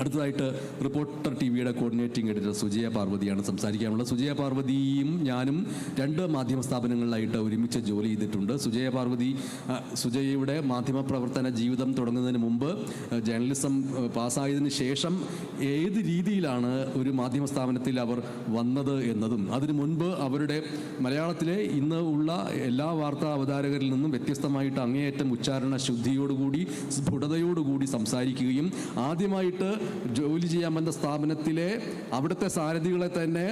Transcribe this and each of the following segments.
അടുത്തതായിട്ട് reporter T വിയുടെ coordinating editor Sujaya പാർവതിയാണ് സംസാരിക്കാനുള്ളത്. സുജയ പാർവതിയും ഞാനും രണ്ട് മാധ്യമ സ്ഥാപനങ്ങളിലായിട്ട് ഒരുമിച്ച് ജോലി ചെയ്തിട്ടുണ്ട്. സുജയ പാർവതി സുജയയുടെ മാധ്യമ പ്രവർത്തന ജീവിതം തുടങ്ങുന്നതിന് മുമ്പ് ജേർണലിസം പാസ്സായതിനു ശേഷം ഏത് രീതിയിലാണ് ഒരു മാധ്യമ സ്ഥാപനത്തിൽ അവർ വന്നത് എന്നതും അതിനു മുൻപ് അവരുടെ മലയാളത്തിലെ ഇന്ന് ഉള്ള എല്ലാ വാർത്താ അവതാരകരിൽ നിന്നും വ്യത്യസ്തമായിട്ട് അങ്ങേയറ്റം ഉച്ചാരണ ശുദ്ധിയോടുകൂടി സ്ഫുടതയോടുകൂടി സംസാരിക്കുകയും ആദ്യമായിട്ട് ജോലി ചെയ്യാൻ വന്ന സ്ഥാപനത്തിലെ അവിടുത്തെ സാരഥികളെ തന്നെ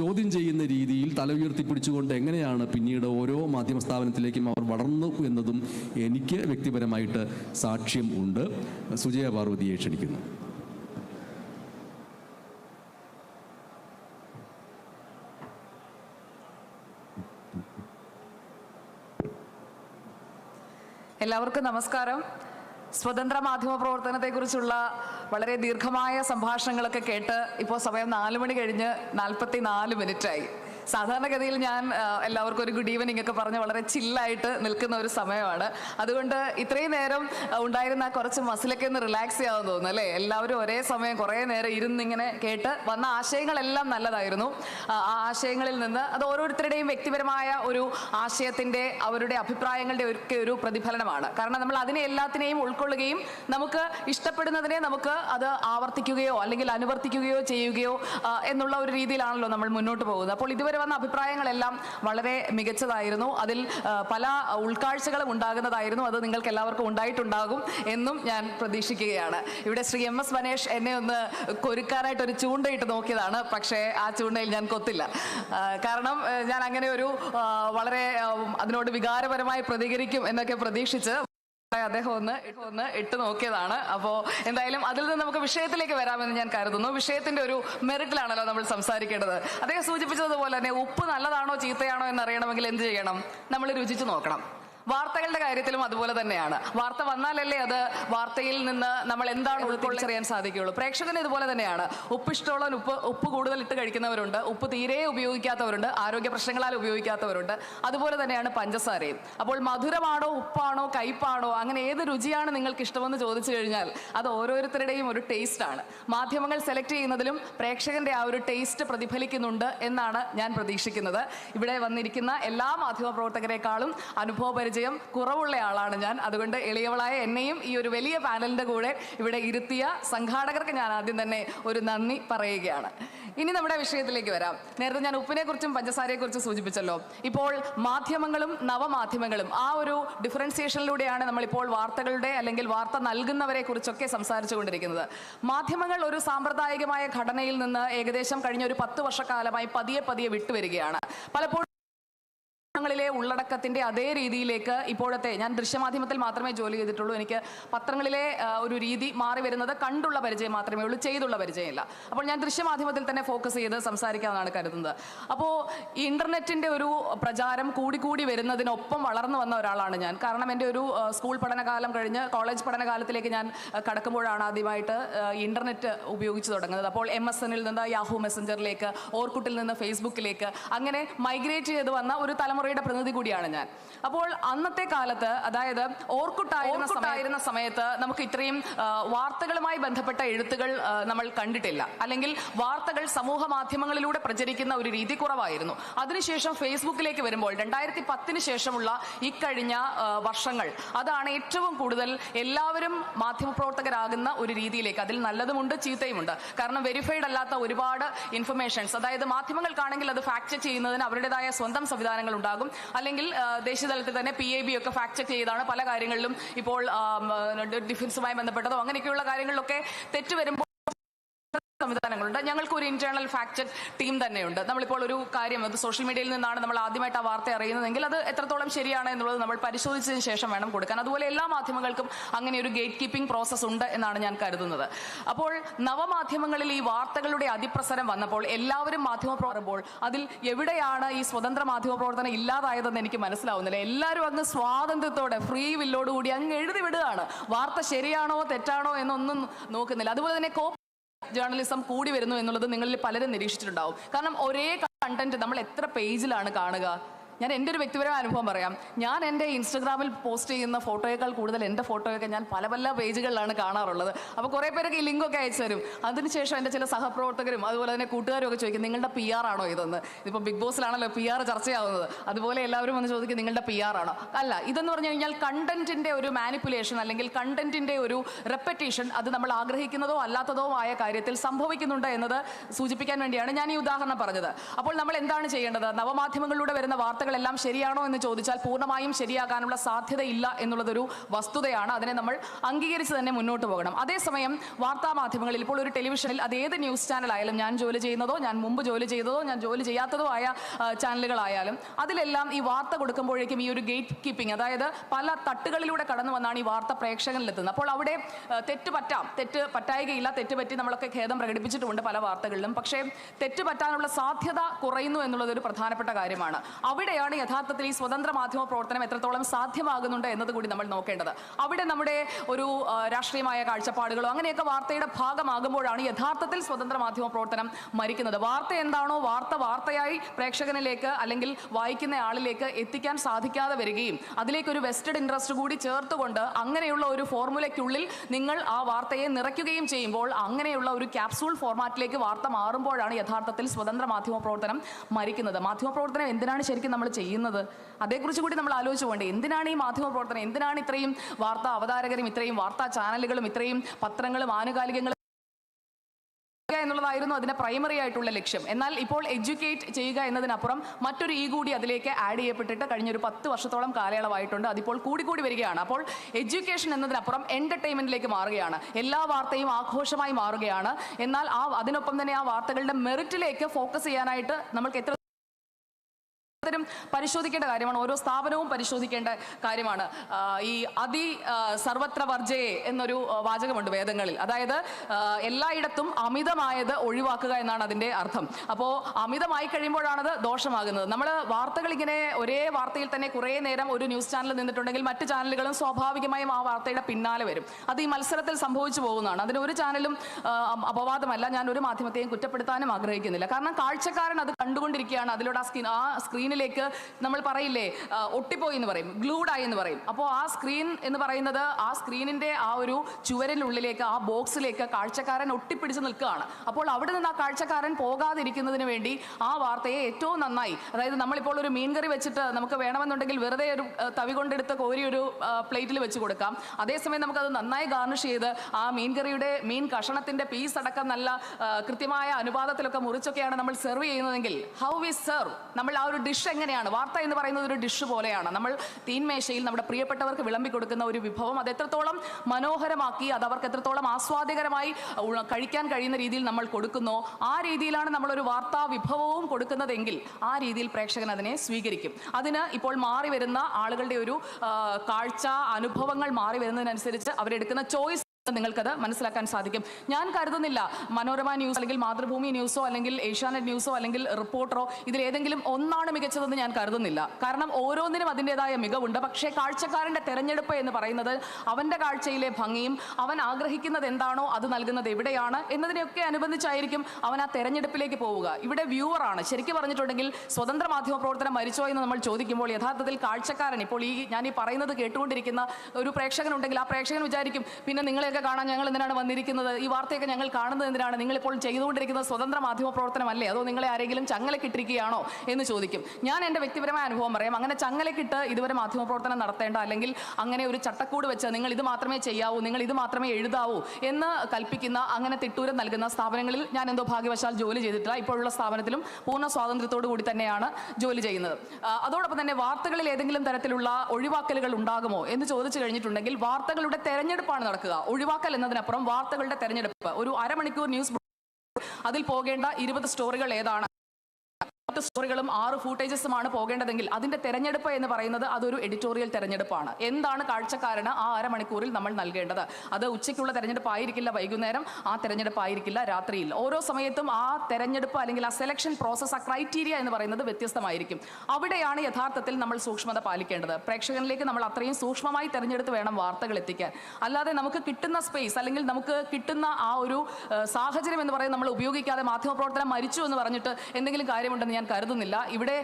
ചോദ്യം ചെയ്യുന്ന രീതിയിൽ തല ഉയർത്തിപ്പിടിച്ചുകൊണ്ട് എങ്ങനെയാണ് പിന്നീട് ഓരോ മാധ്യമ സ്ഥാപനത്തിലേക്കും അവർ വളർന്നു എന്നതും എനിക്ക് വ്യക്തിപരമായിട്ട് സാക്ഷ്യം ഉണ്ട്. സുജയ പാർവതിയെ ക്ഷണിക്കുന്നു. എല്ലാവർക്കും നമസ്കാരം. സ്വതന്ത്ര മാധ്യമ പ്രവർത്തനത്തെക്കുറിച്ചുള്ള വളരെ ദീർഘമായ സംഭാഷണങ്ങളൊക്കെ കേട്ട് ഇപ്പോൾ സമയം നാല് മണി കഴിഞ്ഞ് നാൽപ്പത്തി നാല് മിനിറ്റായി സാധാരണഗതിയിൽ ഞാൻ എല്ലാവർക്കും ഒരു ഗുഡ് ഈവനിങ് ഒക്കെ പറഞ്ഞ് വളരെ ചില്ലായിട്ട് നിൽക്കുന്ന ഒരു സമയമാണ്. അതുകൊണ്ട് ഇത്രയും നേരം ഉണ്ടായിരുന്ന കുറച്ച് മസിലൊക്കെ ഒന്ന് റിലാക്സ് ചെയ്യാമെന്ന് തോന്നുന്നു അല്ലേ? എല്ലാവരും ഒരേ സമയം കുറേ നേരം ഇരുന്നിങ്ങനെ കേട്ട് വന്ന ആശയങ്ങളെല്ലാം നല്ലതായിരുന്നു. ആ ആശയങ്ങളിൽ നിന്ന് അത് ഓരോരുത്തരുടെയും വ്യക്തിപരമായ ഒരു ആശയത്തിന്റെ അവരുടെ അഭിപ്രായങ്ങളുടെ ഒക്കെ ഒരു പ്രതിഫലനമാണ്. കാരണം നമ്മൾ അതിനെ എല്ലാത്തിനെയും ഉൾക്കൊള്ളുകയും നമുക്ക് ഇഷ്ടപ്പെടുന്നതിനെ നമുക്ക് അത് ആവർത്തിക്കുകയോ അല്ലെങ്കിൽ അനുവർത്തിക്കുകയോ ചെയ്യുകയോ എന്നുള്ള ഒരു രീതിയിലാണല്ലോ നമ്മൾ മുന്നോട്ട് പോകുന്നത്. അപ്പോൾ ഇതുവരെ വന്ന അഭിപ്രായങ്ങളെല്ലാം വളരെ മികച്ചതായിരുന്നു. അതിൽ പല ഉൾക്കാഴ്ചകളും ഉണ്ടാകുന്നതായിരുന്നു. അത് നിങ്ങൾക്ക് എല്ലാവർക്കും ഉണ്ടായിട്ടുണ്ടാകും എന്നും ഞാൻ പ്രതീക്ഷിക്കുകയാണ്. ഇവിടെ ശ്രീ എം എസ് മനേഷ് എന്നെ ഒന്ന് കൊരുക്കാനായിട്ട് ഒരു ചൂണ്ടയിട്ട് നോക്കിയതാണ്. പക്ഷേ ആ ചൂണ്ടയിൽ ഞാൻ കൊത്തില്ല. കാരണം ഞാൻ അങ്ങനെ ഒരു വളരെ അതിനോട് വികാരപരമായി പ്രതികരിക്കും എന്നൊക്കെ പ്രതീക്ഷിച്ച് അദ്ദേഹം ഒന്ന് ഒന്ന് ഇട്ട് നോക്കിയതാണ്. അപ്പോ എന്തായാലും അതിൽ നിന്ന് നമുക്ക് വിഷയത്തിലേക്ക് വരാമെന്ന് ഞാൻ കരുതുന്നു. വിഷയത്തിന്റെ ഒരു മെറിറ്റിലാണല്ലോ നമ്മൾ സംസാരിക്കേണ്ടത്. അദ്ദേഹം സൂചിപ്പിച്ചതുപോലെ തന്നെ ഉപ്പ് നല്ലതാണോ ചീത്തയാണോ എന്ന് അറിയണമെങ്കിൽ എന്ത് ചെയ്യണം? നമ്മൾ രുചിച്ചു നോക്കണം. വാർത്തകളുടെ കാര്യത്തിലും അതുപോലെ തന്നെയാണ്. വാർത്ത വന്നാലല്ലേ അത് വാർത്തയിൽ നിന്ന് നമ്മൾ എന്താണ് ഉൾക്കൊള്ളിച്ചറിയാൻ സാധിക്കുകയുള്ളൂ. പ്രേക്ഷകന് ഇതുപോലെ തന്നെയാണ്. ഉപ്പ് ഇഷ്ടമുള്ള ഉപ്പ് ഉപ്പ് കൂടുതൽ ഇട്ട് കഴിക്കുന്നവരുണ്ട്. ഉപ്പ് തീരെ ഉപയോഗിക്കാത്തവരുണ്ട്. ആരോഗ്യ പ്രശ്നങ്ങളാൽ ഉപയോഗിക്കാത്തവരുണ്ട്. അതുപോലെ തന്നെയാണ് പഞ്ചസാരയും. അപ്പോൾ മധുരമാണോ ഉപ്പാണോ കയ്പാണോ അങ്ങനെ ഏത് രുചിയാണ് നിങ്ങൾക്ക് ഇഷ്ടമെന്ന് ചോദിച്ചു കഴിഞ്ഞാൽ അത് ഓരോരുത്തരുടെയും ഒരു ടേസ്റ്റ് ആണ്. മാധ്യമങ്ങൾ സെലക്ട് ചെയ്യുന്നതിലും പ്രേക്ഷകന്റെ ആ ഒരു ടേസ്റ്റ് പ്രതിഫലിക്കുന്നുണ്ട് എന്നാണ് ഞാൻ പ്രതീക്ഷിക്കുന്നത്. ഇവിടെ വന്നിരിക്കുന്ന എല്ലാ മാധ്യമ പ്രവർത്തകരെക്കാളും അനുഭവ പരിചയം കുറവുള്ള ആളാണ് ഞാൻ. അതുകൊണ്ട് എളിയവളായ എന്നെയും ഈ ഒരു വലിയ പാനലിന്റെ കൂടെ ഇവിടെ ഇരുത്തിയ സംഘാടകർക്ക് ഞാൻ ആദ്യം തന്നെ ഒരു നന്ദി പറയുകയാണ്. ഇനി നമ്മുടെ വിഷയത്തിലേക്ക് വരാം. നേരത്തെ ഞാൻ ഉപ്പിനെക്കുറിച്ചും പഞ്ചസാരയെക്കുറിച്ചും സൂചിപ്പിച്ചല്ലോ. ഇപ്പോൾ മാധ്യമങ്ങളും നവമാധ്യമങ്ങളും ആ ഒരു ഡിഫറൻസിയേഷനിലൂടെയാണ് നമ്മളിപ്പോൾ വാർത്തകളുടെ അല്ലെങ്കിൽ വാർത്ത നൽകുന്നവരെ കുറിച്ചൊക്കെ സംസാരിച്ചു കൊണ്ടിരിക്കുന്നത്. മാധ്യമങ്ങൾ ഒരു സാമ്പ്രദായികമായ ഘടനയിൽ നിന്ന് ഏകദേശം കഴിഞ്ഞ ഒരു പത്ത് വർഷക്കാലമായി പതിയെ പതിയെ വിട്ടുവരികയാണ്. പലപ്പോഴും പത്രങ്ങളിലെ ഉള്ളടക്കത്തിന്റെ അതേ രീതിയിലേക്ക് ഇപ്പോഴത്തെ ഞാൻ ദൃശ്യമാധ്യമത്തിൽ മാത്രമേ ജോലി ചെയ്തിട്ടുള്ളൂ. എനിക്ക് പത്രങ്ങളിലെ ഒരു രീതി മാറി വരുന്നത് കണ്ടുള്ള പരിചയം മാത്രമേ ഉള്ളൂ ചെയ്തുള്ള പരിചയമില്ല. അപ്പോൾ ഞാൻ ദൃശ്യമാധ്യമത്തിൽ തന്നെ ഫോക്കസ് ചെയ്ത് സംസാരിക്കാമെന്നാണ് കരുതുന്നത്. അപ്പോൾ ഇന്റർനെറ്റിന്റെ ഒരു പ്രചാരം കൂടിക്കൂടി വരുന്നതിനൊപ്പം വളർന്നു വന്ന ഒരാളാണ് ഞാൻ. കാരണം എന്റെ ഒരു സ്കൂൾ പഠനകാലം കഴിഞ്ഞ് കോളേജ് പഠനകാലത്തിലേക്ക് ഞാൻ കടക്കുമ്പോഴാണ് ആദ്യമായിട്ട് ഇന്റർനെറ്റ് ഉപയോഗിച്ച് തുടങ്ങുന്നത്. അപ്പോൾ എം എസ് എന്നിൽ നിന്ന് യാഹു മെസ്സഞ്ചറിലേക്ക് ഓർക്കുട്ടിൽ നിന്ന് ഫേസ്ബുക്കിലേക്ക് അങ്ങനെ മൈഗ്രേറ്റ് ചെയ്ത് വന്ന ഒരു തലമുറയുടെ പ്രതിനിധി കൂടിയാണ് ഞാൻ. അപ്പോൾ അന്നത്തെ കാലത്ത് അതായത് ഓർക്കുട്ടായിരുന്ന സമയത്ത് നമുക്ക് ഇത്രയും വാർത്തകളുമായി ബന്ധപ്പെട്ട എഴുത്തുകൾ നമ്മൾ കണ്ടിട്ടില്ല. അല്ലെങ്കിൽ വാർത്തകൾ സമൂഹ മാധ്യമങ്ങളിലൂടെ പ്രചരിക്കുന്ന ഒരു രീതി കുറവായിരുന്നു. അതിനുശേഷം ഫേസ്ബുക്കിലേക്ക് വരുമ്പോൾ രണ്ടായിരത്തി പത്തിന് ശേഷമുള്ള ഇക്കഴിഞ്ഞ വർഷങ്ങൾ അതാണ് ഏറ്റവും കൂടുതൽ എല്ലാവരും മാധ്യമപ്രവർത്തകരാകുന്ന ഒരു രീതിയിലേക്ക്. അതിൽ നല്ലതുമുണ്ട് ചീത്തയുമുണ്ട്. കാരണം വെരിഫൈഡ് അല്ലാത്ത ഒരുപാട് ഇൻഫർമേഷൻസ് അതായത് മാധ്യമങ്ങൾക്കാണെങ്കിൽ അത് ഫാക്ട് ചെയ്യുന്നതിന് അവരുടേതായ സ്വന്തം സംവിധാനങ്ങൾ ഉണ്ടാകും. അല്ലെങ്കിൽ ദേശീയതലത്തിൽ ദേശീയ തലത്തിൽ തന്നെ പി എ ബി ഒക്കെ ഫാക്ട് ചെക്ക് ചെയ്താണ് പല കാര്യങ്ങളിലും ഇപ്പോൾ ഡിഫൻസുമായി ബന്ധപ്പെട്ടതോ അങ്ങനെയൊക്കെയുള്ള കാര്യങ്ങളിലൊക്കെ തെറ്റ് വരുമ്പോൾ സംവിധാനങ്ങളുണ്ട്. ഞങ്ങൾക്ക് ഒരു ഇന്റേണൽ ഫാക്ട് ചെക്ക് ടീം തന്നെയുണ്ട്. നമ്മളിപ്പോൾ ഒരു കാര്യം അത് സോഷ്യൽ മീഡിയയിൽ നിന്നാണ് നമ്മൾ ആദ്യമായിട്ട് ആ വാർത്ത അറിയുന്നതെങ്കിൽ അത് എത്രത്തോളം ശരിയാണ് എന്നുള്ളത് നമ്മൾ പരിശോധിച്ചതിന് ശേഷം വേണം കൊടുക്കാൻ. അതുപോലെ എല്ലാ മാധ്യമങ്ങൾക്കും അങ്ങനെ ഒരു ഗേറ്റ് കീപ്പിംഗ് പ്രോസസ് ഉണ്ട് എന്നാണ് ഞാൻ കരുതുന്നത്. അപ്പോൾ നവമാധ്യമങ്ങളിൽ ഈ വാർത്തകളുടെ അതിപ്രസരം വന്നപ്പോൾ എല്ലാവരും മാധ്യമ അതിൽ എവിടെയാണ് ഈ സ്വതന്ത്ര മാധ്യമ പ്രവർത്തനം ഇല്ലാതായതെന്ന് എനിക്ക് മനസ്സിലാവുന്നില്ല. എല്ലാവരും അങ്ങ് സ്വാതന്ത്ര്യത്തോടെ ഫ്രീ വില്ലോടുകൂടി അങ്ങ് എഴുതി വിടുകയാണ്. വാർത്ത ശരിയാണോ തെറ്റാണോ എന്നൊന്നും നോക്കുന്നില്ല. അതുപോലെ തന്നെ ജേർണലിസം കൂടി വരുന്നു എന്നുള്ളത് നിങ്ങളിൽ പലരും നിരീക്ഷിച്ചിട്ടുണ്ടാവും. കാരണം ഒരേ കണ്ടന്റ് നമ്മൾ എത്ര പേജിലാണ് കാണുക? ഞാൻ എന്റെ ഒരു വ്യക്തിപരമായ അനുഭവം പറയാം. ഞാൻ എന്റെ ഇൻസ്റ്റഗ്രാമിൽ പോസ്റ്റ് ചെയ്യുന്ന ഫോട്ടോയേക്കാൾ കൂടുതൽ എന്റെ ഫോട്ടോയൊക്കെ ഞാൻ പല പല പേജുകളിലാണ് കാണാറുള്ളത്. അപ്പോൾ കുറേ പേരൊക്കെ ഈ ലിങ്കൊക്കെ അയച്ചു തരും. അതിനുശേഷം എന്റെ ചില സഹപ്രവർത്തകരും അതുപോലെ തന്നെ കൂട്ടുകാരും ഒക്കെ ചോദിക്കും നിങ്ങളുടെ പി ആർ ആണോ ഇതെന്ന്? ഇപ്പോൾ ബിഗ് ബോസിലാണല്ലോ പി ആർ ചർച്ചയാവുന്നത്. അതുപോലെ എല്ലാവരും വന്ന് ചോദിക്കും നിങ്ങളുടെ പി ആർ ആണോ? അല്ല ഇതെന്ന് പറഞ്ഞു കഴിഞ്ഞാൽ കണ്ടന്റിന്റെ ഒരു മാനിപ്പുലേഷൻ അല്ലെങ്കിൽ കണ്ടന്റിന്റെ ഒരു റെപ്പറ്റീഷൻ അത് നമ്മൾ ആഗ്രഹിക്കുന്നതോ അല്ലാത്തതോ ആയ കാര്യത്തിൽ സംഭവിക്കുന്നുണ്ട് എന്നത് സൂചിപ്പിക്കാൻ വേണ്ടിയാണ് ഞാൻ ഈ ഉദാഹരണം പറഞ്ഞത്. അപ്പോൾ നമ്മൾ എന്താണ് ചെയ്യേണ്ടത്? നവമാധ്യമങ്ങളിലൂടെ വരുന്ന വാർത്തകളെല്ലാം ശരിയാണോ എന്ന് ചോദിച്ചാൽ പൂർണമായും ശരിയാകാനുള്ള സാധ്യതയില്ല എന്നുള്ളതൊരു വസ്തുതയാണ്. അതിനെ നമ്മൾ അംഗീകരിച്ച് തന്നെ മുന്നോട്ട് പോകണം. അതേസമയം വാർത്താ മാധ്യമങ്ങളിൽ ഇപ്പോൾ ഒരു ടെലിവിഷനിൽ അത് ഏത് ന്യൂസ് ചാനലായാലും ഞാൻ ജോലി ചെയ്യുന്നതോ ഞാൻ മുമ്പ് ജോലി ചെയ്തതോ ഞാൻ ജോലി ചെയ്യാത്തതോ ആയ ചാനലുകളായാലും അതിലെല്ലാം ഈ വാർത്ത കൊടുക്കുമ്പോഴേക്കും ഈ ഒരു ഗേറ്റ് കീപ്പിംഗ് അതായത് പല തട്ടുകളിലൂടെ കടന്നു വന്നാണ് ഈ വാർത്ത പ്രേക്ഷകനിലെത്തുന്നത് അപ്പോൾ അവിടെ തെറ്റ് പറ്റാം. തെറ്റ് പറ്റായികയില്ല. തെറ്റ് പറ്റി നമ്മളൊക്കെ ഖേദം പ്രകടിപ്പിച്ചിട്ടുണ്ട് പല വാർത്തകളിലും. പക്ഷേ തെറ്റ് പറ്റാനുള്ള സാധ്യത കുറയുന്നു എന്നുള്ളത് ഒരു പ്രധാനപ്പെട്ട കാര്യമാണ്. അവിടെയാണ് യഥാർത്ഥത്തിൽ ഈ സ്വതന്ത്ര മാധ്യമ പ്രവർത്തനം എത്രത്തോളം സാധ്യമാകുന്നുണ്ട് എന്നത് കൂടി നമ്മൾ നോക്കേണ്ടത്. അവിടെ നമ്മുടെ ഒരു രാഷ്ട്രീയമായ കാഴ്ചപ്പാടുകളോ അങ്ങനെയൊക്കെ വാർത്തയുടെ ഭാഗമാകുമ്പോഴാണ് യഥാർത്ഥത്തിൽ സ്വതന്ത്ര മാധ്യമ പ്രവർത്തനം മരിക്കുന്നത്. വാർത്ത എന്താണോ വാർത്ത വാർത്തയായി പ്രേക്ഷകനിലേക്ക് അല്ലെങ്കിൽ വായിക്കുന്ന ആളിലേക്ക് എത്തിക്കാൻ സാധിക്കാതെ വരികയും അതിലേക്ക് ഒരു വെസ്റ്റഡ് ഇൻട്രസ്റ്റ് കൂടി ചേർത്തുകൊണ്ട് അങ്ങനെയുള്ള ഒരു ഫോർമുലയ്ക്കുള്ളിൽ നിങ്ങൾ ആ വാർത്തയെ നിറയ്ക്കുകയും ചെയ്യുമ്പോൾ അങ്ങനെയുള്ള ഒരു ക്യാപ്സൂൾ ഫോർമാറ്റിലേക്ക് വാർത്ത മാറുമ്പോഴാണ് യഥാർത്ഥത്തിൽ സ്വതന്ത്ര മാധ്യമ പ്രവർത്തനം മരിക്കുന്നത്. മാധ്യമ പ്രവർത്തനം എന്തിനാണ് ശരിക്കും നമ്മൾ ചെയ്യുന്നത്? അതേക്കുറിച്ച് കൂടി നമ്മൾ ആലോചിച്ചു പോകേണ്ടത് എന്തിനാണ് ഈ മാധ്യമ പ്രവർത്തനം എന്തിനാണ് ഇത്രയും വാർത്താ അവതാരകരും ഇത്രയും വാർത്താ ചാനലുകളും ഇത്രയും പത്രങ്ങളും ആനുകാലികങ്ങളും എന്നുള്ളതായിരുന്നു അതിന്റെ പ്രൈമറി ആയിട്ടുള്ള ലക്ഷ്യം. എന്നാൽ ഇപ്പോൾ എഡ്യൂക്കേറ്റ് ചെയ്യുക എന്നതിനപ്പുറം മറ്റൊരു ഈ കൂടി അതിലേക്ക് ആഡ് ചെയ്യപ്പെട്ടിട്ട് കഴിഞ്ഞൊരു പത്ത് വർഷത്തോളം കാലയളവായിട്ടുണ്ട്. അതിപ്പോൾ കൂടി കൂടി വരികയാണ്. അപ്പോൾ എഡ്യൂക്കേഷൻ എന്നതിനപ്പുറം എന്റർടൈൻമെന്റിലേക്ക് മാറുകയാണ്. എല്ലാ വാർത്തയും ആഘോഷമായി മാറുകയാണ്. എന്നാൽ ആ അതിനൊപ്പം തന്നെ ആ വാർത്തകളുടെ മെറിറ്റിലേക്ക് ഫോക്കസ് ചെയ്യാനായിട്ട് നമ്മൾക്ക് എത്ര പരിശോധിക്കേണ്ട കാര്യമാണ്. ഓരോ സ്ഥാപനവും പരിശോധിക്കേണ്ട കാര്യമാണ്. ഈ അതി സർവത്ര വർജയെ എന്നൊരു വാചകമുണ്ട് വേദങ്ങളിൽ. അതായത് എല്ലായിടത്തും അമിതമായത് ഒഴിവാക്കുക എന്നാണ് അതിന്റെ അർത്ഥം. അപ്പോൾ അമിതമായി കഴിയുമ്പോഴാണത് ദോഷമാകുന്നത്. നമ്മൾ വാർത്തകൾ ഇങ്ങനെ ഒരേ വാർത്തയിൽ തന്നെ കുറേ നേരം ഒരു ന്യൂസ് ചാനൽ നിന്നിട്ടുണ്ടെങ്കിൽ മറ്റ് ചാനലുകളും സ്വാഭാവികമായും ആ വാർത്തയുടെ പിന്നാലെ വരും. അത് ഈ മത്സരത്തിൽ സംഭവിച്ചു പോകുന്നതാണ്. അതിന് ഒരു ചാനലും അപവാദമല്ല. ഞാൻ ഒരു മാധ്യമത്തെയും കുറ്റപ്പെടുത്താനും ആഗ്രഹിക്കുന്നില്ല. കാരണം കാഴ്ചക്കാരൻ അത് കണ്ടുകൊണ്ടിരിക്കുകയാണ്. അതിലൂടെ ആ സ്ക്രീൻ ആ സ്ക്രീനിലേക്ക് നമ്മൾ പറയില്ലേ ഒട്ടിപ്പോയി എന്ന് പറയും ഗ്ലൂഡായി എന്ന് പറയും. അപ്പോൾ ആ സ്ക്രീൻ എന്ന് പറയുന്നത് ആ സ്ക്രീനിന്റെ ആ ഒരു ചുവരിനുള്ളിലേക്ക് ആ ബോക്സിലേക്ക് കാഴ്ചക്കാരൻ ഒട്ടിപ്പിടിച്ച് നിൽക്കുകയാണ്. അപ്പോൾ അവിടെ നിന്ന് ആ കാഴ്ചക്കാരൻ പോകാതിരിക്കുന്നതിന് വേണ്ടി ആ വാർത്തയെ ഏറ്റവും നന്നായി അതായത് നമ്മളിപ്പോൾ ഒരു മീൻകറി വെച്ചിട്ട് നമുക്ക് വേണമെന്നുണ്ടെങ്കിൽ വെറുതെ ഒരു തവി കൊണ്ടെടുത്ത് കോരി ഒരു പ്ലേറ്റിൽ വെച്ച് കൊടുക്കാം. അതേസമയം നമുക്കത് നന്നായി ഗാർണിഷ് ചെയ്ത് ആ മീൻകറിയുടെ മീൻ കഷണത്തിന്റെ പീസ് അടക്കം നല്ല കൃത്യമായ അനുപാതത്തിലൊക്കെ മുറിച്ചൊക്കെയാണ് നമ്മൾ സെർവ് ചെയ്യുന്നതെങ്കിൽ ഹൗ വി സെർവ് നമ്മൾ ആ ഒരു ഡിഷ് എങ്ങനെയാണ് വാർത്ത എന്ന് പറയുന്നത് ഒരു ഡിഷ് പോലെയാണ്. നമ്മൾ തീൻമേശയിൽ നമ്മുടെ പ്രിയപ്പെട്ടവർക്ക് വിളമ്പി കൊടുക്കുന്ന ഒരു വിഭവം അത് എത്രത്തോളം മനോഹരമാക്കി അത് അവർക്ക് എത്രത്തോളം ആസ്വാദികരമായി കഴിക്കാൻ കഴിയുന്ന രീതിയിൽ നമ്മൾ കൊടുക്കുന്നോ. ആ രീതിയിലാണ് നമ്മൾ ഒരു വാർത്താ വിഭവവും കൊടുക്കുന്നതെങ്കിൽ ആ രീതിയിൽ പ്രേക്ഷകൻ അതിനെ സ്വീകരിക്കും. അതിന് ഇപ്പോൾ മാറി വരുന്ന ആളുകളുടെ ഒരു കാഴ്ച അനുഭവങ്ങൾ മാറി വരുന്നതിനനുസരിച്ച് അവരെടുക്കുന്ന ചോയ്സ് നിങ്ങൾക്കത് മനസ്സിലാക്കാൻ സാധിക്കും. ഞാൻ കരുതുന്നില്ല മനോരമ ന്യൂസ് അല്ലെങ്കിൽ മാതൃഭൂമി ന്യൂസോ അല്ലെങ്കിൽ ഏഷ്യാനെറ്റ് ന്യൂസോ അല്ലെങ്കിൽ റിപ്പോർട്ടറോ ഇതിലേതെങ്കിലും ഒന്നാണ് മികച്ചതെന്ന് ഞാൻ കരുതുന്നില്ല. കാരണം ഓരോന്നിനും അതിന്റെതായ മികവുണ്ട്. പക്ഷേ കാഴ്ചക്കാരന്റെ തെരഞ്ഞെടുപ്പ് എന്ന് പറയുന്നത് അവന്റെ കാഴ്ചയിലെ ഭംഗിയും അവൻ ആഗ്രഹിക്കുന്നത് എന്താണോ അത് നൽകുന്നത് എവിടെയാണ് എന്നതിനെയൊക്കെ അനുബന്ധിച്ചായിരിക്കും അവൻ ആ തെരഞ്ഞെടുപ്പിലേക്ക് പോവുക. ഇവിടെ വ്യൂവറാണ്. ശരിക്കും പറഞ്ഞിട്ടുണ്ടെങ്കിൽ സ്വതന്ത്ര മാധ്യമ പ്രവർത്തനം മരിച്ചോ എന്ന് നമ്മൾ ചോദിക്കുമ്പോൾ യഥാർത്ഥത്തിൽ കാഴ്ചക്കാരൻ ഇപ്പോൾ ഈ ഞാൻ ഈ പറയുന്നത് കേട്ടുകൊണ്ടിരിക്കുന്ന ഒരു പ്രേക്ഷകനുണ്ടെങ്കിൽ ആ പ്രേക്ഷകൻ വിചാരിക്കും പിന്നെ നിങ്ങളെയൊക്കെ കാണാൻ ഞങ്ങൾ എന്തിനാണ് വന്നിരിക്കുന്നത്? ഈ വാർത്തയൊക്കെ ഞങ്ങൾ കാണുന്നത് എന്തിനാണ്? നിങ്ങൾ ഇപ്പോൾ ചെയ്തുകൊണ്ടിരിക്കുന്നത് സ്വതന്ത്ര മാധ്യമ പ്രവർത്തനമല്ലേ? അതോ നിങ്ങളെ ആരെങ്കിലും ചങ്ങലക്കിട്ടിരിക്കുകയാണോ എന്ന് ചോദിക്കും. ഞാൻ എന്റെ വ്യക്തിപരമായ അനുഭവം പറയാം. അങ്ങനെ ചങ്ങലക്കിട്ട് ഇതുവരെ മാധ്യമ പ്രവർത്തനം നടത്തേണ്ട അല്ലെങ്കിൽ അങ്ങനെ ഒരു ചട്ടക്കൂട് വെച്ച് നിങ്ങൾ ഇത് മാത്രമേ ചെയ്യാവൂ നിങ്ങൾ ഇത് മാത്രമേ എഴുതാവൂ എന്ന് കൽപ്പിക്കുന്ന അങ്ങനെ തിട്ടൂരം നൽകുന്ന സ്ഥാപനങ്ങളിൽ ഞാൻ എന്തോ ഭാഗ്യവശാൽ ജോലി ചെയ്തിട്ടില്ല. ഇപ്പോഴുള്ള സ്ഥാപനത്തിലും പൂർണ സ്വാതന്ത്ര്യത്തോടു കൂടി തന്നെയാണ് ജോലി ചെയ്യുന്നത്. അതോടൊപ്പം തന്നെ വാർത്തകളിൽ ഏതെങ്കിലും തരത്തിലുള്ള ഒഴിവാക്കലുകൾ ഉണ്ടാകുമോ എന്ന് ചോദിച്ചു കഴിഞ്ഞിട്ടുണ്ടെങ്കിൽ വാർത്തകളുടെ തെരഞ്ഞെടുപ്പാണ് നടക്കുക. ഒഴിവാക്കൽ എന്നതിനപ്പുറം വാർത്തകളുടെ തെരഞ്ഞെടുപ്പ്. ഒരു അരമണിക്കൂർ ന്യൂസ് അതിൽ പോകേണ്ട ഇരുപത് സ്റ്റോറികൾ ഏതാണ്? പത്ത് സ്റ്റോറികളും ആറ് ഫൂട്ടേജസുമാണ് പോകേണ്ടതെങ്കിൽ അതിന്റെ തെരഞ്ഞെടുപ്പ് എന്ന് പറയുന്നത് അതൊരു എഡിറ്റോറിയൽ തെരഞ്ഞെടുപ്പാണ്. എന്താണ് കാഴ്ചക്കാരന് ആ അരമണിക്കൂറിൽ നമ്മൾ നൽകേണ്ടത്? അത് ഉച്ചയ്ക്കുള്ള തെരഞ്ഞെടുപ്പ് ആയിരിക്കില്ല വൈകുന്നേരം ആ തെരഞ്ഞെടുപ്പ് ആയിരിക്കില്ല രാത്രിയിൽ. ഓരോ സമയത്തും ആ തെരഞ്ഞെടുപ്പ് അല്ലെങ്കിൽ ആ സെലക്ഷൻ പ്രോസസ് ആ ക്രൈറ്റീരിയ എന്ന് പറയുന്നത് വ്യത്യസ്തമായിരിക്കും. അവിടെയാണ് യഥാർത്ഥത്തിൽ നമ്മൾ സൂക്ഷ്മത പാലിക്കേണ്ടത്. പ്രേക്ഷകനിലേക്ക് നമ്മൾ അത്രയും സൂക്ഷ്മമായി തെരഞ്ഞെടുത്ത് വേണം വാർത്തകൾ എത്തിക്കാൻ. അല്ലാതെ നമുക്ക് കിട്ടുന്ന സ്പേസ് അല്ലെങ്കിൽ നമുക്ക് കിട്ടുന്ന ആ ഒരു സാഹചര്യം എന്ന് പറയുന്നത് നമ്മൾ ഉപയോഗിക്കാതെ മാധ്യമപ്രവർത്തനം മരിച്ചു എന്ന് പറഞ്ഞിട്ട് എന്തെങ്കിലും കാര്യമുണ്ടെന്ന് ഞാൻ കരുതുന്നില്ല. ഇവിടെ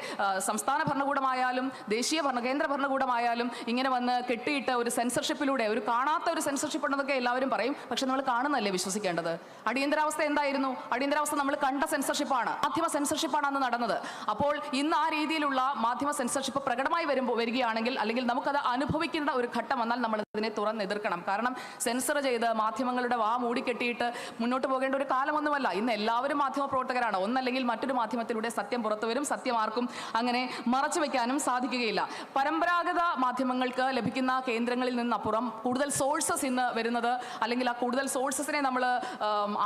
സംസ്ഥാന ഭരണകൂടമായാലും ദേശീയ ഭരണ കേന്ദ്ര ഭരണകൂടമായാലും ഇങ്ങനെ വന്ന് കെട്ടിയിട്ട് ഒരു സെൻസർഷിപ്പിലൂടെ ഒരു കാണാത്ത ഒരു സെൻസർഷിപ്പ് ഉണ്ടെന്നൊക്കെ എല്ലാവരും പറയും. പക്ഷെ നമ്മൾ കാണുന്നല്ലേ വിശ്വസിക്കേണ്ടത്? അടിയന്തരാവസ്ഥ എന്തായിരുന്നു? അടിയന്തരാവസ്ഥ നമ്മൾ കണ്ട സെൻസർഷിപ്പാണ് മാധ്യമ സെൻസർഷിപ്പാണ് അന്ന് നടന്നത്. അപ്പോൾ ഇന്ന് ആ രീതിയിലുള്ള മാധ്യമ സെൻസർഷിപ്പ് പ്രകടമായി വരുമ്പോൾ വരികയാണെങ്കിൽ അല്ലെങ്കിൽ നമുക്കത് അനുഭവിക്കേണ്ട ഒരു ഘട്ടം വന്നാൽ നമ്മൾ അതിനെ തുറന്നെതിർക്കണം കാരണം സെൻസർ ചെയ്ത് മാധ്യമങ്ങളുടെ വാ മൂടിക്കെട്ടിയിട്ട് മുന്നോട്ട് പോകേണ്ട ഒരു കാലമൊന്നുമല്ല. ഇന്ന് എല്ലാവരും മാധ്യമ പ്രവർത്തകരാണ്. ഒന്നല്ലെങ്കിൽ മറ്റൊരു മാധ്യമത്തിലൂടെ സത്യം പുറത്തു വരും. സത്യമാർക്കും അങ്ങനെ മറച്ചു വയ്ക്കാനും സാധിക്കുകയില്ല. പരമ്പരാഗത മാധ്യമങ്ങൾക്ക് ലഭിക്കുന്ന കേന്ദ്രങ്ങളിൽ നിന്നപ്പുറം കൂടുതൽ സോഴ്സസ് ഇന്ന് വരുന്നത് അല്ലെങ്കിൽ ആ കൂടുതൽ സോഴ്സസിനെ നമ്മൾ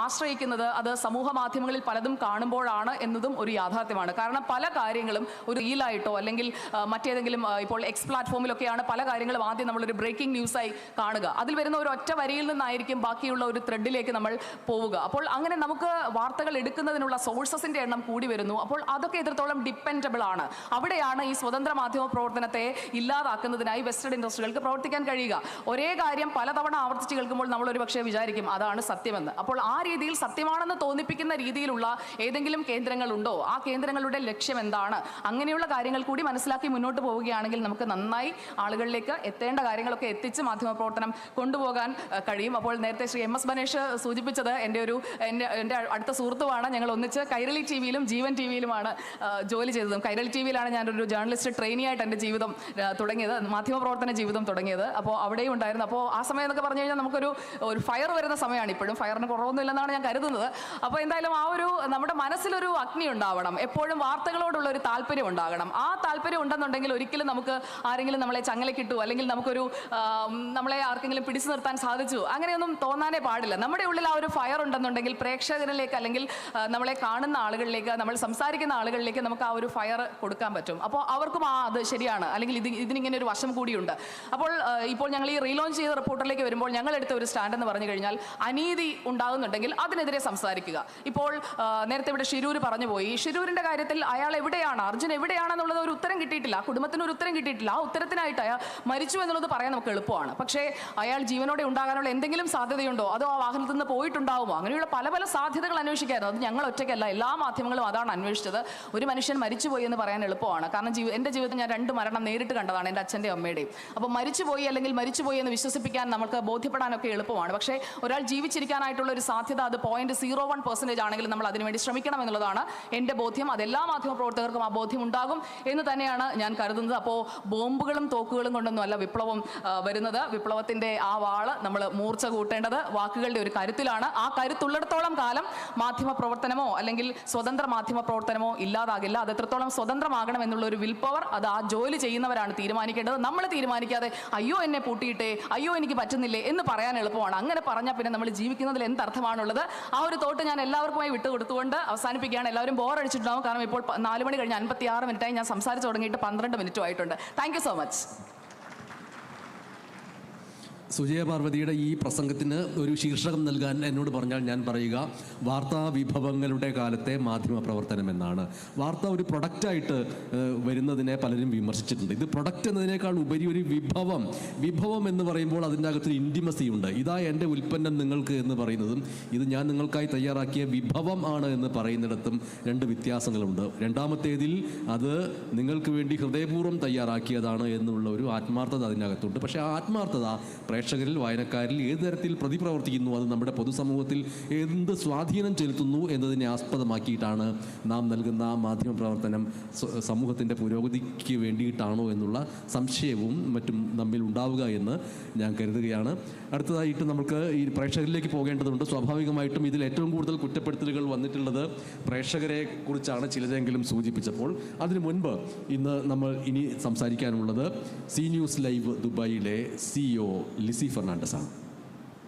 ആശ്രയിക്കുന്നത് അത് സമൂഹ മാധ്യമങ്ങളിൽ പലതും കാണുമ്പോഴാണ് എന്നതും ഒരു യാഥാർത്ഥ്യമാണ്. കാരണം പല കാര്യങ്ങളും ഒരു റീലായിട്ടോ അല്ലെങ്കിൽ മറ്റേതെങ്കിലും ഇപ്പോൾ എക്സ് പ്ലാറ്റ്ഫോമിലൊക്കെയാണ് പല കാര്യങ്ങളും ആദ്യം നമ്മളൊരു ബ്രേക്കിംഗ് ന്യൂസായി കാണുക. അതിൽ വരുന്ന ഒരു ഒറ്റ വരിയിൽ നിന്നായിരിക്കും ബാക്കിയുള്ള ഒരു ത്രെഡിലേക്ക് നമ്മൾ പോവുക. അപ്പോൾ അങ്ങനെ നമുക്ക് വാർത്തകൾ എടുക്കുന്നതിനുള്ള സോഴ്സസിന്റെ എണ്ണം കൂടി വരുന്നു. അപ്പോൾ അതൊക്കെ എത്രത്തോളം ഡിപ്പെൻഡബിൾ ആണ്. അവിടെയാണ് ഈ സ്വതന്ത്ര മാധ്യമ പ്രവർത്തനത്തെ ഇല്ലാതാക്കുന്നതിനായി വെസ്റ്റഡ് ഇൻഡസ്ട്രികൾക്ക് പ്രവർത്തിക്കാൻ കഴിയുക. ഒരേ കാര്യം പലതവണ ആവർത്തിച്ച് കേൾക്കുമ്പോൾ നമ്മൾ ഒരു പക്ഷേ വിചാരിക്കും അതാണ് സത്യമെന്ന്. അപ്പോൾ ആ രീതിയിൽ സത്യമാണെന്ന് തോന്നിപ്പിക്കുന്ന രീതിയിലുള്ള ഏതെങ്കിലും കേന്ദ്രങ്ങളുണ്ടോ ആ കേന്ദ്രങ്ങളുടെ ലക്ഷ്യം എന്താണ്? അങ്ങനെയുള്ള കാര്യങ്ങൾ കൂടി മനസ്സിലാക്കി മുന്നോട്ട് പോവുകയാണെങ്കിൽ നമുക്ക് നന്നായി ആളുകളിലേക്ക് എത്തേണ്ട കാര്യങ്ങളൊക്കെ എത്തിച്ച് മാധ്യമപ്രവർത്തനം കൊണ്ടുപോകാൻ കഴിയും. അപ്പോൾ നേരത്തെ ശ്രീ എം എസ് ബനേഷ് സൂചിപ്പിച്ചത് എന്റെ ഒരു എന്റെ എന്റെ അടുത്ത സുഹൃത്തുമാണ് ഞങ്ങൾ ഒന്നിച്ച് കൈരളി ടി വിയിലും ജീവൻ ടി വിയിലുമാണ് ജോലി ചെയ്തതും. കൈരളി ടി വിയിലാണ് ഞാനൊരു ജേർണലിസ്റ്റ് ട്രെയിനി ആയിട്ട് എന്റെ ജീവിതം തുടങ്ങിയത്. മാധ്യമപ്രവർത്തന ജീവിതം തുടങ്ങിയത്. അപ്പോൾ അവിടെയും ഉണ്ടായിരുന്നു. അപ്പോൾ ആ സമയം എന്നൊക്കെ പറഞ്ഞു കഴിഞ്ഞാൽ നമുക്കൊരു ഒരു ഫയർ വരുന്ന സമയമാണ് ഇപ്പോഴും. ഫയറിന് കുറവൊന്നും ഇല്ലെന്നാണ് ഞാൻ കരുതുന്നത്. അപ്പോൾ എന്തായാലും ആ ഒരു നമ്മുടെ മനസ്സിലൊരു അഗ്നി ഉണ്ടാവണം. എപ്പോഴും വാർത്തകളോടുള്ള ഒരു താല്പര്യം ഉണ്ടാകണം. ആ താല്പര്യം ഉണ്ടെന്നുണ്ടെങ്കിൽ ഒരിക്കലും നമുക്ക് ആരെങ്കിലും നമ്മളെ ചങ്ങലക്കിട്ടു അല്ലെങ്കിൽ നമുക്കൊരു നമ്മളെ ആർക്കെങ്കിലും പിടിച്ചു നിർത്താൻ സാധിച്ചു. അങ്ങനെയൊന്നും തോന്നാനേ പാടില്ല. നമ്മുടെ ഉള്ളിൽ ആ ഒരു ഫയർ ഉണ്ടെന്നുണ്ടെങ്കിൽ പ്രേക്ഷകരിലേക്ക് അല്ലെങ്കിൽ നമ്മളെ കാണുന്ന ആളുകളിലേക്ക് നമ്മൾ സംസാരിക്കുന്ന ആളുകളിലേക്ക് നമുക്ക് ആ ഒരു ഫയർ കൊടുക്കാൻ പറ്റും. അപ്പോൾ അവർക്കും ആ അത് ശരിയാണ്. അല്ലെങ്കിൽ ഇത് ഇതിനിങ്ങനെ ഒരു വശം കൂടിയുണ്ട്. അപ്പോൾ ഇപ്പോൾ ഞങ്ങൾ ഈ റീലോഞ്ച് ചെയ്ത റിപ്പോർട്ടിലേക്ക് വരുമ്പോൾ ഞങ്ങൾ എടുത്ത ഒരു സ്റ്റാൻഡ് എന്ന് പറഞ്ഞു കഴിഞ്ഞാൽ അനീതി ഉണ്ടാകുന്നുണ്ടെങ്കിൽ അതിനെതിരെ സംസാരിക്കുക. ഇപ്പോൾ നേരത്തെ ഇവിടെ ഷിരൂർ പറഞ്ഞു പോയി. ഷിരൂരിന്റെ കാര്യത്തിൽ അയാൾ എവിടെയാണ്? അർജുൻ എവിടെയാണെന്നുള്ളത് ഒരു ഉത്തരം കിട്ടിയിട്ടില്ല. കുടുംബത്തിന് ഒരു ഉത്തരം കിട്ടിയിട്ടില്ല. ആ ഉത്തരത്തിനായിട്ട് അയാൾ മരിച്ചു എന്നുള്ളത് പറയാൻ നമുക്ക് എളുപ്പമാണ്. പക്ഷേ അയാൾ ജീവനോടെ ഉണ്ടാകാനുള്ള എന്തെങ്കിലും സാധ്യതയുണ്ടോ? അതോ ആ വാഹനത്തിൽ നിന്ന് പോയിട്ടുണ്ടാവുമോ? അങ്ങനെയുള്ള പല പല സാധ്യതകൾ അന്വേഷിക്കായിരുന്നു. അത് ഞങ്ങൾ ഒറ്റയ്ക്കല്ല. എല്ലാ മാധ്യമങ്ങളും അതാണ് അന്വേഷിച്ചത്. ഒരു മനുഷ്യൻ മരിച്ചുപോയി എന്ന് പറയാൻ എളുപ്പമാണ്. കാരണം ജീവി എന്റെ ജീവിതത്തിൽ ഞാൻ രണ്ട് മരണം നേരിട്ട് കണ്ടതാണ് എന്റെ അച്ഛന്റെ അമ്മയുടെയും. അപ്പോൾ മരിച്ചുപോയി അല്ലെങ്കിൽ മരിച്ചുപോയി എന്ന് വിശ്വസിപ്പിക്കാൻ നമുക്ക് ബോധ്യപ്പെടാനൊക്കെ എളുപ്പമാണ്. പക്ഷേ ഒരാൾ ജീവിച്ചിരിക്കാനായിട്ടുള്ള ഒരു സാധ്യത അത് പോയിന്റ് സീറോ വൺ പെർസെന്റേജ് ആണെങ്കിലും നമ്മൾ അതിനുവേണ്ടി ശ്രമിക്കണം എന്നുള്ളതാണ് എന്റെ ബോധ്യം. അതെല്ലാ മാധ്യമ പ്രവർത്തകർക്കും ആ ബോധ്യം ഉണ്ടാകും എന്ന് തന്നെയാണ് ഞാൻ കരുതുന്നത്. അപ്പോൾ ബോംബുകളും തോക്കുകളും കൊണ്ടൊന്നും അല്ല വിപ്ലവം വരുന്നത്. വിപ്ലവത്തിന്റെ ആ വാൾ നമ്മൾ മൂർച്ച കൂട്ടേണ്ടത് വാക്കുകളുടെ ഒരു കരുത്തിലാണ്. ആ കരുത്തുള്ളിടത്തോളം കാലം മാധ്യമ പ്രവർത്തനമോ അല്ലെങ്കിൽ സ്വതന്ത്ര മാധ്യമ പ്രവർത്തനമോ ഇല്ലാതാകില്ല. അത് എത്രത്തോളം സ്വതന്ത്രമാകണം എന്നുള്ള ഒരു വിൽ പവർ അത് ആ ജോലി ചെയ്യുന്നവരാണ് തീരുമാനിക്കേണ്ടത്. നമ്മൾ തീരുമാനിക്കാതെ അയ്യോ എന്നെ പൂട്ടിയിട്ടേ അയ്യോ എനിക്ക് പറ്റുന്നില്ലേ എന്ന് പറയാൻ എളുപ്പമാണ്. അങ്ങനെ പറഞ്ഞാൽ പിന്നെ നമ്മൾ ജീവിക്കുന്നതിൽ എന്ത് അർത്ഥമാണുള്ളത്? ആ ഒരു തോട്ട് ഞാൻ എല്ലാവർക്കുമായി വിട്ടുകൊടുത്തുകൊണ്ട് അവസാനിപ്പിക്കുകയാണ്. എല്ലാവരും ബോർ അടിച്ചിട്ടുണ്ടാവും. കാരണം ഇപ്പോൾ നാല് മണി കഴിഞ്ഞ് അൻപത്തി ആറ് മിനിറ്റായി ഞാൻ സംസാരിച്ചു തുടങ്ങിയിട്ട് പന്ത്രണ്ട് മിനിറ്റും ആയിട്ടുണ്ട്. താങ്ക് സോ മച്ച് സുജയ പാർവതിയുടെ ഈ പ്രസംഗത്തിന് ഒരു ശീർഷകം നൽകാൻ എന്നോട് പറഞ്ഞാൽ ഞാൻ പറയുക വാർത്താ വിഭവങ്ങളുടെ കാലത്തെ മാധ്യമ പ്രവർത്തനം എന്നാണ് വാർത്ത ഒരു പ്രൊഡക്റ്റായിട്ട് വരുന്നതിനെ പലരും വിമർശിച്ചിട്ടുണ്ട്. ഇത് പ്രൊഡക്റ്റ് എന്നതിനേക്കാൾ ഉപരി ഒരു വിഭവം. വിഭവം എന്ന് പറയുമ്പോൾ അതിന്റെ അകത്തൊരു ഇന്റിമസി ഉണ്ട്. ഇതാ എന്റെ ഉൽപ്പന്നം നിങ്ങൾക്ക് എന്ന് പറയുന്നതും ഇത് ഞാൻ നിങ്ങൾക്കായി തയ്യാറാക്കിയ വിഭവം ആണ് എന്ന് പറയുന്നിടത്തും രണ്ട് വ്യത്യാസങ്ങളുണ്ട്. രണ്ടാമത്തേതിൽ അത് നിങ്ങൾക്ക് വേണ്ടി ഹൃദയപൂർവം തയ്യാറാക്കിയതാണ് എന്നുള്ള ഒരു ആത്മാർത്ഥത അതിനകത്തുണ്ട്. പക്ഷേ ആ ആത്മാർത്ഥത പ്രേക്ഷകരിൽ വായനക്കാരിൽ ഏത് തരത്തിൽ പ്രതിപ്രവർത്തിക്കുന്നു അത് നമ്മുടെ പൊതുസമൂഹത്തിൽ എന്ത് സ്വാധീനം ചെലുത്തുന്നു എന്നതിനെ ആസ്പദമാക്കിയിട്ടാണ് നാം നൽകുന്ന മാധ്യമ പ്രവർത്തനം സമൂഹത്തിന്റെ പുരോഗതിക്ക് വേണ്ടിയിട്ടാണോ എന്നുള്ള സംശയവും മറ്റും നമ്മിൽ ഉണ്ടാവുക എന്ന് ഞാൻ കരുതുകയാണ്. അടുത്തതായിട്ട് നമുക്ക് ഈ പ്രേക്ഷകരിലേക്ക് പോകേണ്ടതുണ്ട്. സ്വാഭാവികമായിട്ടും ഇതിൽ ഏറ്റവും കൂടുതൽ കുറ്റപ്പെടുത്തലുകൾ വന്നിട്ടുള്ളത് പ്രേക്ഷകരെ കുറിച്ചാണ് ചിലരെങ്കിലും സൂചിപ്പിച്ചപ്പോൾ. അതിനു മുൻപ് ഇന്ന് നമ്മൾ ഇനി സംസാരിക്കാനുള്ളത് സി ന്യൂസ് ലൈവ് ദുബായിലെ സിഇഒ ലിസി ഫെർണാണ്ടസ് ആണ്